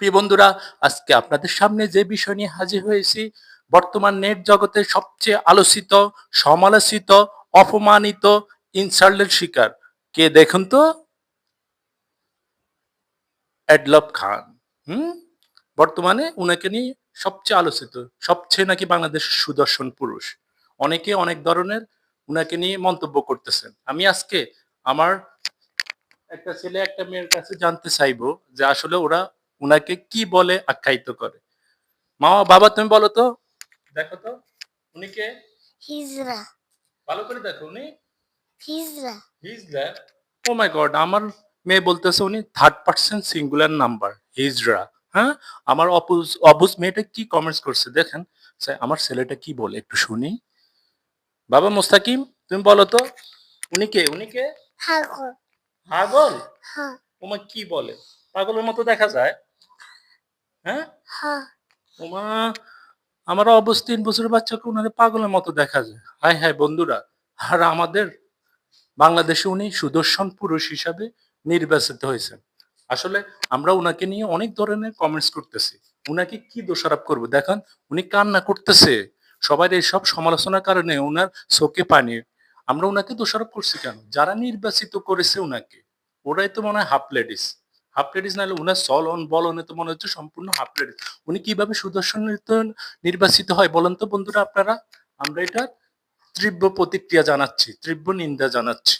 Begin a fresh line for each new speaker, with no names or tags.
প্রিয় বন্ধুরা, আজকে আপনাদের সামনে যে বিষয় নিয়ে হাজির হয়েছি, বর্তমান নেট জগতে সবচেয়ে আলোচিত, সমালোচিত, অপমানিত, ইনসাল্টের শিকার। কে দেখুন তো? অ্যাডলব খান। হুম? বর্তমানে উনাকে নিয়ে সবচেয়ে আলোচিত, সবচেয়ে নাকি বাংলাদেশের সুদর্শন পুরুষ। অনেকে অনেক ধরনের উনাকে নিয়ে মন্তব্য করতেছেন। আমি আজকে আমার একটা ছেলে, একটা মেয়ের কাছে জানতে চাইব যে আসলে ওরা উনাকে কি বলে আখ্যায়িত করে? মামা বাবা তুমি বলো তো। দেখো তো উনি কে
হিজরা।
ভালো করে দেখো উনি।
হিজরা।
হিজরা? ও মাই গড আমার মেয়ে বলতেছে উনি থার্ড পার্সন সিঙ্গুলার নাম্বার হিজরা। হ্যাঁ? আমার অপুজ অবুজ মেয়েটা কি কমেন্টস করছে? দেখেন স্যার, আমার ছেলেটা কি বলে? একটু শুনি। বাবা মোস্তাকিম তুমি বলো তো উনি কে? উনি কে?
হাগর
পাগল
হ্যাঁ।
ওমা কি বলে? পাগলের মতো দেখা যায়। হ্যাঁ?
হ্যাঁ।
ওমা আমার অবস্থা তিন বছরের বাচ্চাকে ওনারে পাগলের মতো দেখা যায়। হাই হাই বন্ধুরা আর আমাদের বাংলাদেশে উনি সুদর্শন পুরুষ হিসাবে নির্বাচিত হয়েছেন। আসলে আমরা উনাকে নিয়ে অনেক ধরনের কমেন্টস করতেছি। উনাকে কি দোষারোপ করব? দেখেন উনি কান্না করতেছে। সবাই এইসব সমালোচনার কারণে উনার চোখে পানি। আমরা উনাকে দোষারোপ করছি কেন? যারা নির্বাচিত করেছে উনাকে ওরাই তো মনে হয় হাফ লেডিস হাফ লেডিস নাহলে উনার চলন বলনে তো মনে হচ্ছে সম্পূর্ণ হাফ লেডিস উনি কীভাবে সুদর্শন নির্বাচিত হয় বলেন তো বন্ধুরা আপনারা? আমরা এটা তীব্র প্রতিক্রিয়া জানাচ্ছি, তীব্র নিন্দা জানাচ্ছি।